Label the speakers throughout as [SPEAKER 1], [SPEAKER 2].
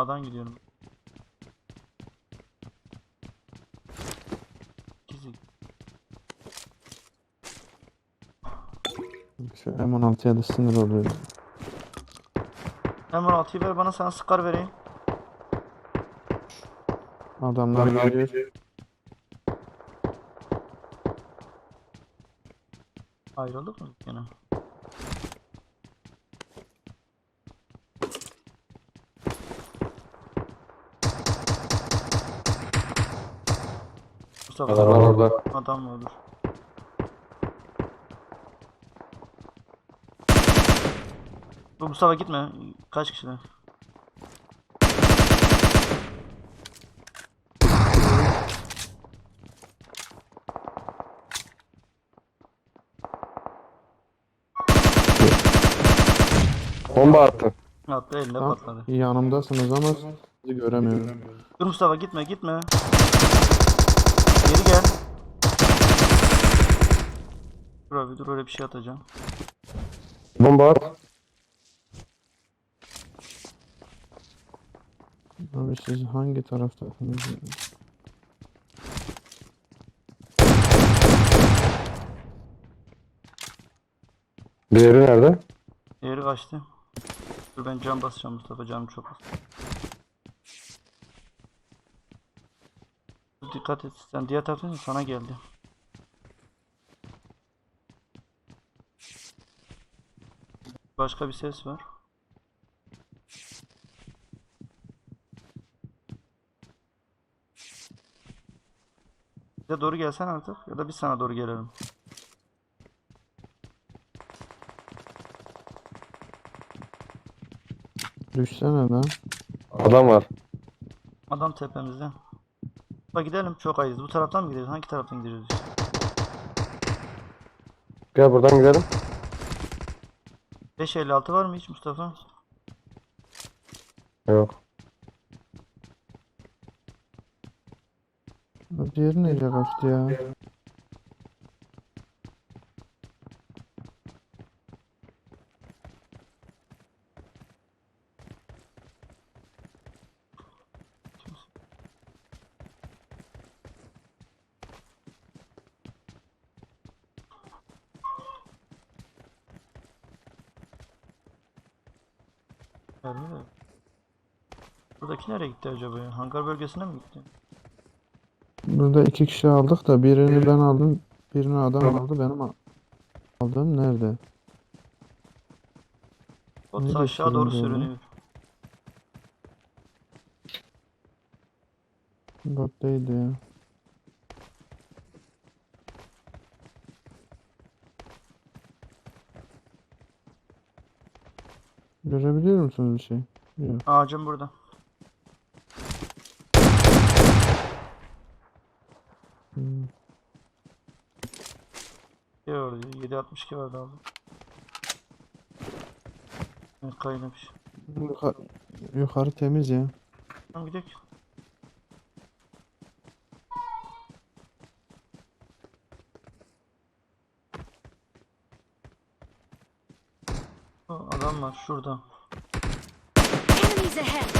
[SPEAKER 1] Sağdan gidiyorum. Gizli.
[SPEAKER 2] Şu M16'ya da sinir oluyorum.
[SPEAKER 1] Hemen 6'yı ver bana sana sıkar vereyim.
[SPEAKER 2] Adamlar geliyor.
[SPEAKER 1] Ayrıldık mı gene? Mustafa
[SPEAKER 3] Adamlar orada.
[SPEAKER 1] adam mı olur? Bu Mustafa gitme. Kaç kişiler?
[SPEAKER 3] Bomba attı.
[SPEAKER 1] Attı
[SPEAKER 2] Tamam.
[SPEAKER 1] patladı.
[SPEAKER 2] Yanımdasınız ama sizi göremiyorum.
[SPEAKER 1] Dur Mustafa gitme gitme. Geri gel. Dur abi dur öyle bir şey atacağım.
[SPEAKER 3] Bomba at.
[SPEAKER 2] Abi siz hangi taraftasınız?
[SPEAKER 3] Diğeri nerede?
[SPEAKER 1] Yeri kaçtı. Dur ben cam basacağım Mustafa canım çok az. Dur, Dikkat et sen diğer taraftan sana geldi. Başka bir ses var. Bize doğru gelsen artık ya da biz sana doğru gelelim.
[SPEAKER 2] Düşsene lan.
[SPEAKER 3] Adam var.
[SPEAKER 1] Adam tepemizde. Bak gidelim çok ayız. Bu taraftan mı gidiyoruz? Hangi taraftan gidiyoruz?
[SPEAKER 3] Gel buradan gidelim.
[SPEAKER 1] 556 var mı hiç Mustafa?
[SPEAKER 3] Yok.
[SPEAKER 2] Diğeri nereye kaçtı ya?
[SPEAKER 1] Geldi de. Buradaki nereye gitti acaba ya? Hangar bölgesine mi gitti?
[SPEAKER 2] Burada iki kişi aldık da birini ben aldım. Birini adam aldı. Benim aldığım nerede?
[SPEAKER 1] Bot aşağı doğru
[SPEAKER 2] onu?
[SPEAKER 1] sürünüyor.
[SPEAKER 2] Bot değildi ya. Musunuz bir şey? Yok.
[SPEAKER 1] Ağacım burada.
[SPEAKER 2] Hmm.
[SPEAKER 1] Bir orada 762 vardı aldım. Evet, kaynamış.
[SPEAKER 2] Yukarı, yukarı temiz ya.
[SPEAKER 1] Tamam gidelim. Adam var şurada.
[SPEAKER 4] Enemies ahead!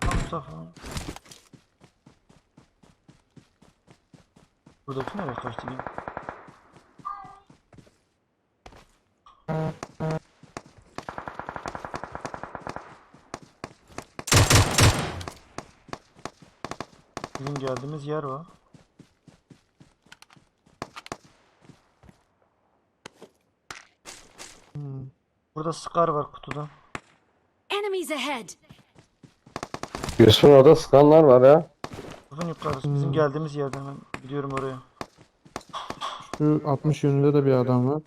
[SPEAKER 1] Ha, Mustafa. Buradaki nereye kaçtı geldiğimiz yer var.
[SPEAKER 2] Hmm.
[SPEAKER 1] Burada Scar var kutuda.
[SPEAKER 4] Enemies ahead!
[SPEAKER 3] Yusuf'un orada sıkanlar var ya.
[SPEAKER 1] Uzun yukarısı. Bizim
[SPEAKER 2] Hmm.
[SPEAKER 1] geldiğimiz yerden ben gidiyorum oraya.
[SPEAKER 2] Şu 60 yönünde de bir adam var.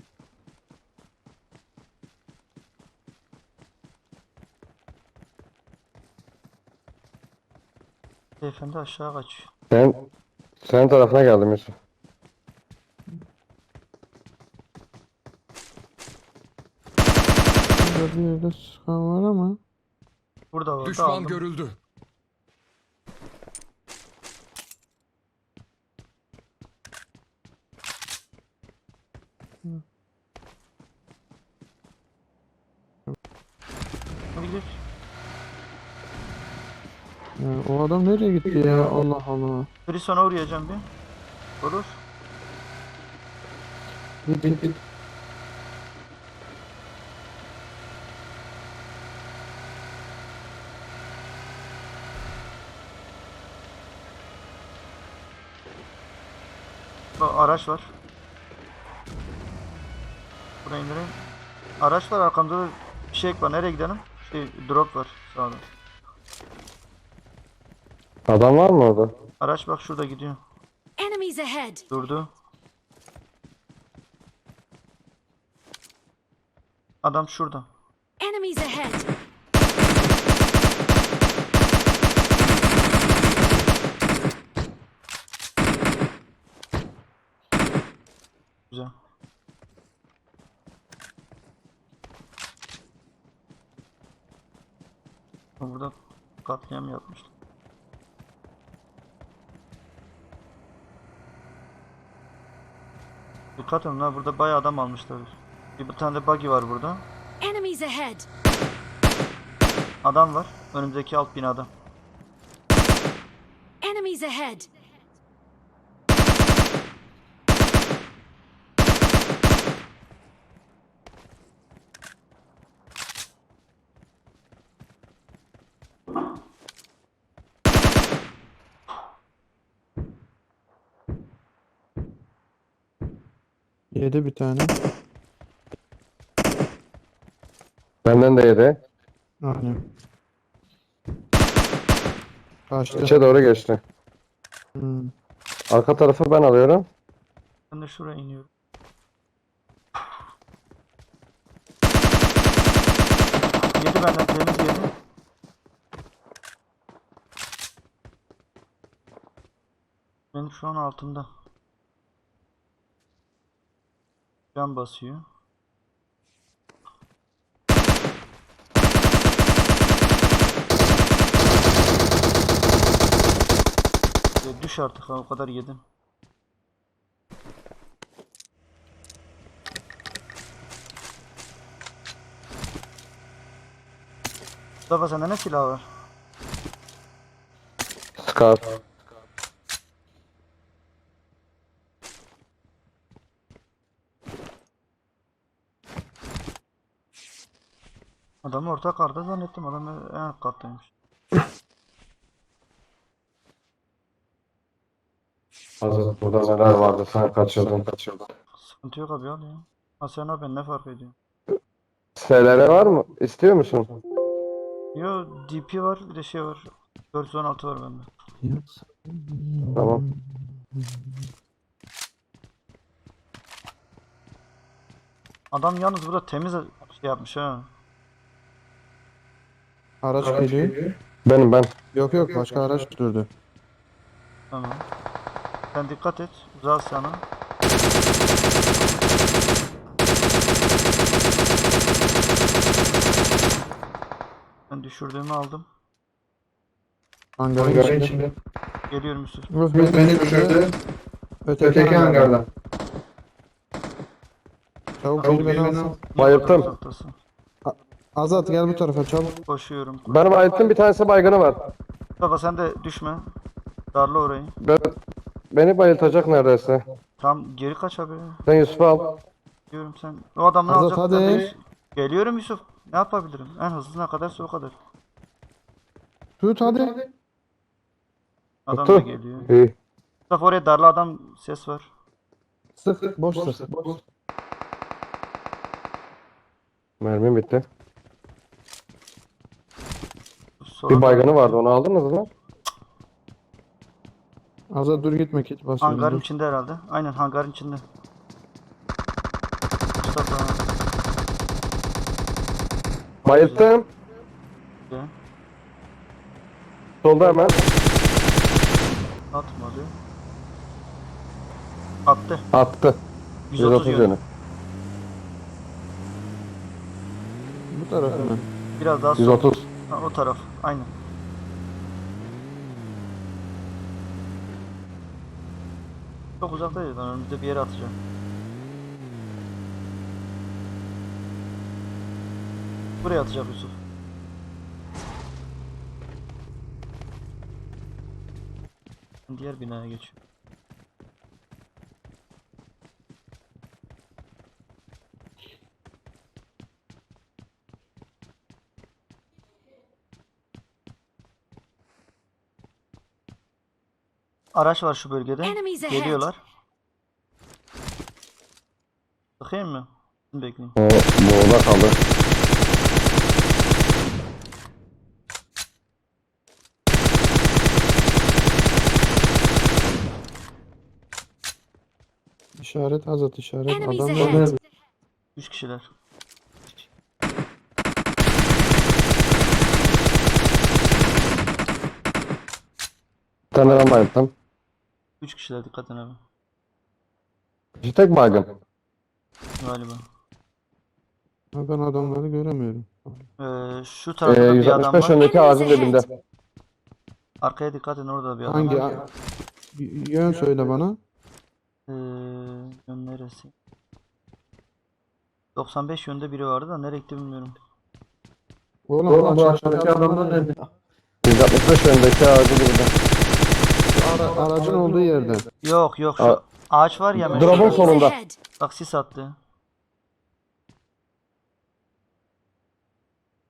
[SPEAKER 1] Beyefendi aşağı kaçıyor.
[SPEAKER 3] Sen senin tarafına geldim Yusuf.
[SPEAKER 2] Burada yerde sıkan var ama.
[SPEAKER 1] Burada var.
[SPEAKER 5] Düşman
[SPEAKER 1] aldım.
[SPEAKER 5] görüldü.
[SPEAKER 1] Hadi gidelim.
[SPEAKER 2] Ya, o adam nereye gitti ya? Allah Allah.
[SPEAKER 1] Prison'a uğrayacağım bir. Olur.
[SPEAKER 2] Git git git.
[SPEAKER 1] Araç var. Buraya indireyim. Araç var arkamda da bir şey var. Nereye gidelim? Şey drop var sağda.
[SPEAKER 3] Adam var mı orada?
[SPEAKER 1] Araç bak şurada gidiyor.
[SPEAKER 4] Enemies ahead!
[SPEAKER 1] Durdu. Adam şurada.
[SPEAKER 4] Enemies ahead!
[SPEAKER 1] Güzel. Burada katliam yapmışlar. Dikkat ha burada bayağı adam almışlar. Bir, bir tane de buggy var burada.
[SPEAKER 4] Enemies ahead!
[SPEAKER 1] Adam var. Önümüzdeki alt binada.
[SPEAKER 4] Enemies ahead!
[SPEAKER 2] Yedi bir tane.
[SPEAKER 3] Benden de yedi.
[SPEAKER 2] Aynen. Kaçtı.
[SPEAKER 3] İçe doğru geçti.
[SPEAKER 2] Hmm.
[SPEAKER 3] Arka tarafı ben alıyorum.
[SPEAKER 1] Ben de şuraya iniyorum. Yedi benden temiz yedi. Benim şu an altımda. Can basıyor. Ya düş artık o kadar yedim. Mustafa sende ne silah var?
[SPEAKER 3] Scar.
[SPEAKER 1] Adamı orta karda zannettim. Adam en alt kattaymış.
[SPEAKER 3] Hazır. Burada neler vardı? Sen kaçırdın. Kaçırdın.
[SPEAKER 1] Sıkıntı yok abi al ya. Ha sen abi ben ne fark ediyor?
[SPEAKER 3] SLR var mı? İstiyor musun?
[SPEAKER 1] Yo DP var bir de şey var. 416 var bende.
[SPEAKER 3] Tamam.
[SPEAKER 1] Adam yalnız burada temiz şey yapmış ha.
[SPEAKER 2] Araç geliyor.
[SPEAKER 3] Benim ben.
[SPEAKER 2] Yok yok başka araç durdu.
[SPEAKER 1] Tamam. Sen dikkat et. Uzak sana. Ben düşürdüğümü aldım.
[SPEAKER 2] Hangarın içinde.
[SPEAKER 1] Geliyorum Yusuf.
[SPEAKER 2] Yok, beni düşürdü. Öteki,
[SPEAKER 5] Öteki hangarda.
[SPEAKER 2] Çabuk
[SPEAKER 5] Çabuk
[SPEAKER 2] beni beni
[SPEAKER 5] beni
[SPEAKER 2] alsın.
[SPEAKER 5] al.
[SPEAKER 3] Bayılttım.
[SPEAKER 1] Uzaktasın.
[SPEAKER 2] Azat gel bu tarafa çabuk.
[SPEAKER 1] Koşuyorum.
[SPEAKER 3] Benim ayetim bir tanesi baygını var.
[SPEAKER 1] Mustafa sen de düşme. Darla orayı.
[SPEAKER 3] Ben, beni bayıltacak neredeyse.
[SPEAKER 1] Tam geri kaç abi.
[SPEAKER 3] Sen Yusuf'u al.
[SPEAKER 1] Diyorum sen. O adamını
[SPEAKER 2] Azat,
[SPEAKER 1] alacak.
[SPEAKER 2] hadi.
[SPEAKER 1] zaten. Geliyorum Yusuf. Ne yapabilirim? En hızlı ne kadarsa o kadar.
[SPEAKER 2] Tut hadi.
[SPEAKER 1] Adam da geliyor.
[SPEAKER 3] İyi.
[SPEAKER 1] Mustafa oraya darla adam ses var.
[SPEAKER 2] Sık boş sık.
[SPEAKER 3] Mermim bitti.
[SPEAKER 1] Sonra
[SPEAKER 3] Bir baygını vardı onu aldınız mı?
[SPEAKER 2] Azat dur gitme kit basıyorum.
[SPEAKER 1] Hangarın
[SPEAKER 2] dur.
[SPEAKER 1] içinde herhalde. Aynen hangarın içinde. Mustafa.
[SPEAKER 3] Bayılttım. Solda hemen.
[SPEAKER 1] Atmadı. Attı.
[SPEAKER 3] Attı.
[SPEAKER 1] 130
[SPEAKER 3] 130
[SPEAKER 1] yönü.
[SPEAKER 3] yönü.
[SPEAKER 2] Bu tarafa mı?
[SPEAKER 1] Biraz daha sol.
[SPEAKER 3] 130.
[SPEAKER 1] Ha, o taraf. Aynen. Çok uzaktaydı. Ben önümüzde bir yere atacağım. Buraya atacak Yusuf. Diğer binaya geçiyor. Araç var şu bölgede. Geliyorlar. Bakayım mı? Bekleyin.
[SPEAKER 3] O boğula kaldı.
[SPEAKER 2] İşaret Azat işaret.
[SPEAKER 4] Enemies
[SPEAKER 2] Adam
[SPEAKER 4] ahead.
[SPEAKER 2] nerede?
[SPEAKER 1] 3 kişiler.
[SPEAKER 3] Ben bayılttım.
[SPEAKER 1] 3 kişiler dikkat edin abi.
[SPEAKER 3] Bir tek baygın.
[SPEAKER 1] Galiba.
[SPEAKER 2] Ha, Ben adamları göremiyorum.
[SPEAKER 1] Ee, şu
[SPEAKER 3] Ee,
[SPEAKER 1] tarafta bir adam
[SPEAKER 3] 165
[SPEAKER 1] var.
[SPEAKER 3] öndeki ağacın dibinde.
[SPEAKER 1] Arkaya dikkat edin orada da bir adam
[SPEAKER 2] Hangi
[SPEAKER 1] var.
[SPEAKER 2] a- y- yön söyle bana.
[SPEAKER 1] Ee, yön neresi? 95 yönde biri vardı da nereye gitti bilmiyorum.
[SPEAKER 2] Oğlum,
[SPEAKER 3] Oğlum bu
[SPEAKER 2] aşağıdaki
[SPEAKER 3] aşağıdaki
[SPEAKER 2] adamlar nerede?
[SPEAKER 3] 165 öndeki ağacın dibinde.
[SPEAKER 2] Ara- aracın olduğu yerde.
[SPEAKER 1] Yok yok şu
[SPEAKER 3] Aa.
[SPEAKER 1] ağaç var ya
[SPEAKER 3] Drop'un
[SPEAKER 1] meşhur.
[SPEAKER 4] Enemies
[SPEAKER 3] sonunda.
[SPEAKER 1] Bak sis attı.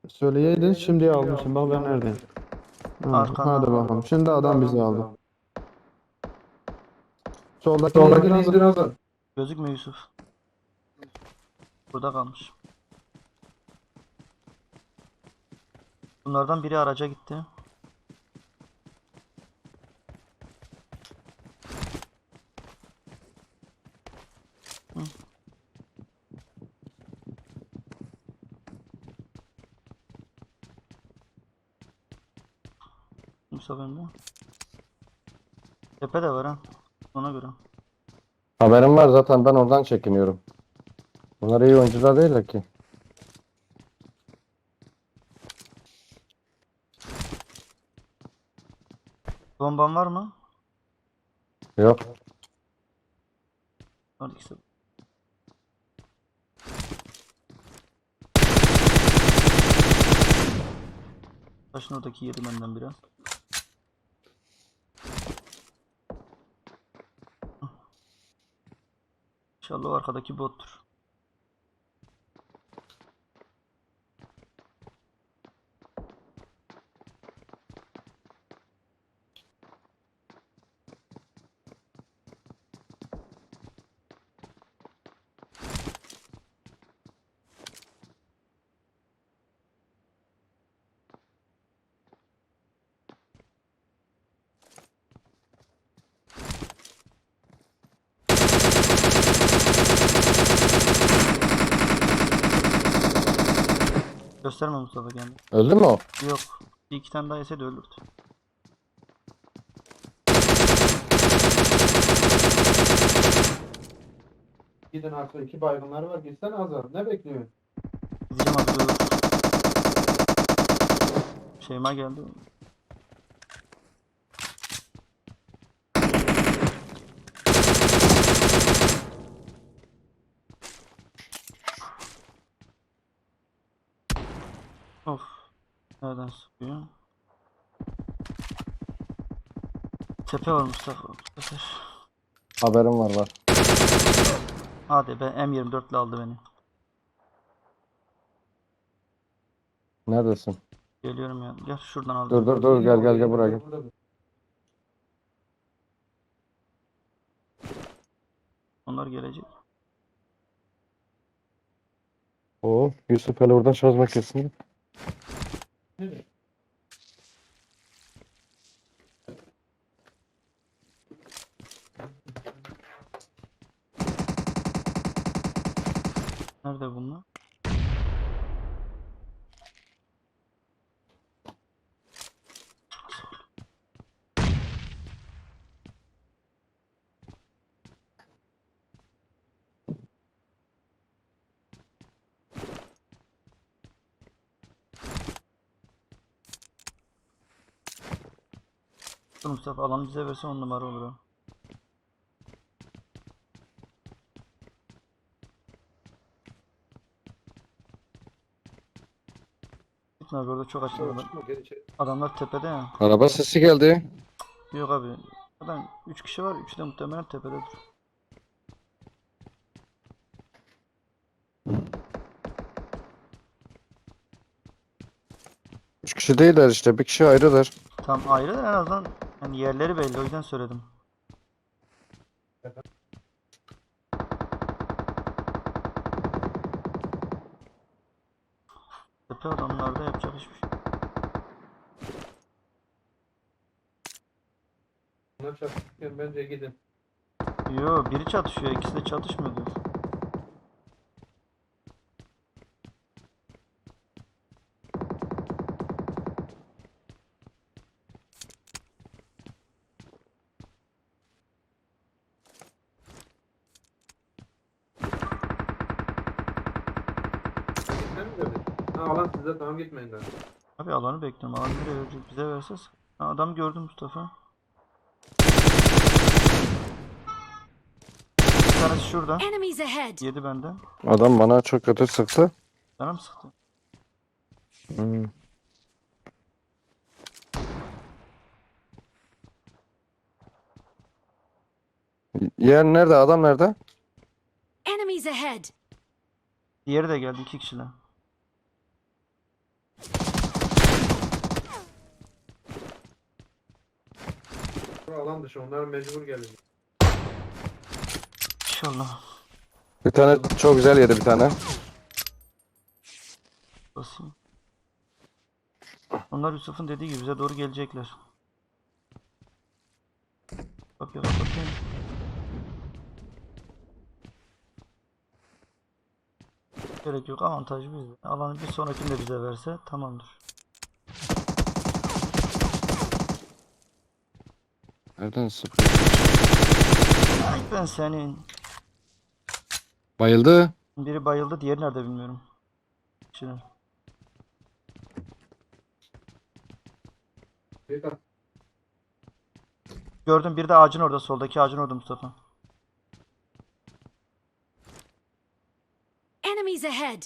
[SPEAKER 2] Söyleyeydin şimdi almışım. Bak ben neredeyim. Ha, hadi bakalım. Şimdi adam bizi aldı. Soldaki indir Azat.
[SPEAKER 1] Gözükmüyor Yusuf. Burada kalmış. Bunlardan biri araca gitti. Tepe de var ha. Ona göre.
[SPEAKER 3] Haberim var zaten ben oradan çekiniyorum. Bunlar iyi oyuncular değiller ki.
[SPEAKER 1] Bomban var mı?
[SPEAKER 3] Yok.
[SPEAKER 1] Hadi ikisi. Taşın oradaki yedi benden biraz. İnşallah o arkadaki bottur. Gösterme Mustafa kendini.
[SPEAKER 3] Öldü mü o?
[SPEAKER 1] Yok. Bir iki tane daha yese de ölürdü.
[SPEAKER 2] Gidin arkada iki baygınları var. Gitsen Azat. Ne bekliyorsun?
[SPEAKER 1] Abi dur. Şeyma geldi. Of. Nereden sıkıyor? Tepe var Mustafa. sefer.
[SPEAKER 3] Haberim var var.
[SPEAKER 1] Hadi be M24 ile aldı beni.
[SPEAKER 3] Neredesin?
[SPEAKER 1] Geliyorum ya. Gel şuradan aldı.
[SPEAKER 3] Dur dur dur gel gel gel buraya gel.
[SPEAKER 1] Onlar gelecek.
[SPEAKER 3] Oo Yusuf hele oradan şarj makinesini.
[SPEAKER 1] Nerede bunlar? Dur Mustafa alanı bize verse on numara olur o. Abi orada çok açtım. Adam- Adamlar tepede ya.
[SPEAKER 3] Araba sesi geldi.
[SPEAKER 1] Yok abi. Zaten 3 kişi var. 3 de muhtemelen tepededir.
[SPEAKER 3] Üç kişi değiller işte. Bir kişi ayrıdır.
[SPEAKER 1] Tam ayrı da en azından yani yerleri belli o yüzden söyledim. Tepe adamlarda yapacak hiçbir şey.
[SPEAKER 5] Bunlar çarpışırken bence gidin.
[SPEAKER 1] Yo biri çatışıyor ikisi de çatışmıyor diyor.
[SPEAKER 5] Gitmeyin daha.
[SPEAKER 1] Abi alanı bekliyorum. Alan nereye verecek? Bize verse Ha, adam gördüm Mustafa. Bir tanesi şurada.
[SPEAKER 4] Enemies ahead!
[SPEAKER 1] Yedi benden.
[SPEAKER 3] Adam bana çok kötü sıktı.
[SPEAKER 1] Sana mı sıktı?
[SPEAKER 3] Hmm. Yer nerede? Adam nerede?
[SPEAKER 4] Enemies ahead!
[SPEAKER 1] Diğeri de geldi iki kişiler.
[SPEAKER 5] Alan dışı onlar mecbur gelir.
[SPEAKER 1] İnşallah.
[SPEAKER 3] Bir tane çok güzel yedi bir tane.
[SPEAKER 1] Basayım. Onlar Yusuf'un dediği gibi bize doğru gelecekler. Kapıyı kapatayım. Gerek yok avantaj bizde. Alanı bir sonrakinde bize verse tamamdır.
[SPEAKER 3] Nereden sıkıyor?
[SPEAKER 1] Ben senin.
[SPEAKER 3] Bayıldı.
[SPEAKER 1] Biri bayıldı diğeri nerede bilmiyorum. Şimdi. Gördüm bir de ağacın orada soldaki ağacın orada Mustafa.
[SPEAKER 4] Enemies ahead!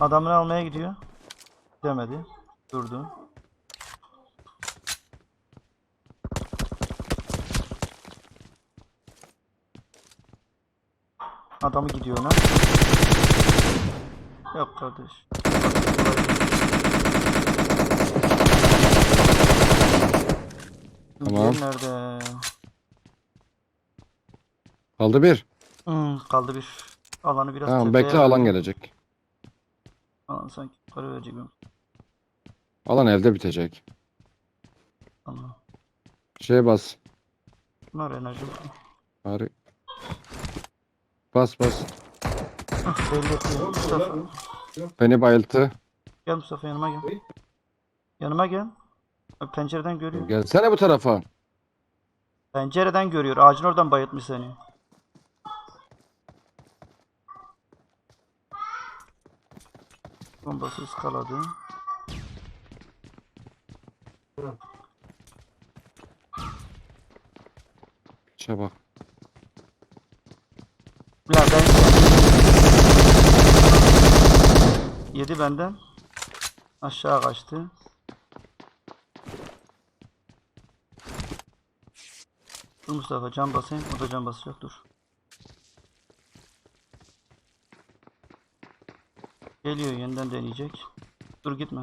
[SPEAKER 1] Adamını almaya gidiyor. Demedi. Durdu. Adamı gidiyor ona. Yok kardeş.
[SPEAKER 3] Tamam.
[SPEAKER 1] Diğeri nerede?
[SPEAKER 3] Kaldı bir.
[SPEAKER 1] Hmm, kaldı bir. Alanı biraz
[SPEAKER 3] Tamam
[SPEAKER 1] tepeye
[SPEAKER 3] bekle alan gelecek.
[SPEAKER 1] Alan sanki para verecek mi?
[SPEAKER 3] Alan evde bitecek.
[SPEAKER 1] Tamam.
[SPEAKER 3] Şeye bas.
[SPEAKER 1] Bunlar enerji.
[SPEAKER 3] Bari. Bas bas.
[SPEAKER 1] Hah, Belli etmiyor. Mustafa.
[SPEAKER 3] Beni bayılttı.
[SPEAKER 1] Gel Mustafa yanıma gel. Yanıma gel. Bak pencereden görüyor.
[SPEAKER 3] Gelsene bu tarafa.
[SPEAKER 1] Pencereden görüyor. Ağacın oradan bayıltmış seni. Bombası ıskaladı.
[SPEAKER 3] Şeye bak.
[SPEAKER 1] Ya ben... Yedi benden. Aşağı kaçtı. Dur Mustafa can basayım. O da can basacak dur. Geliyor yeniden deneyecek. Dur gitme.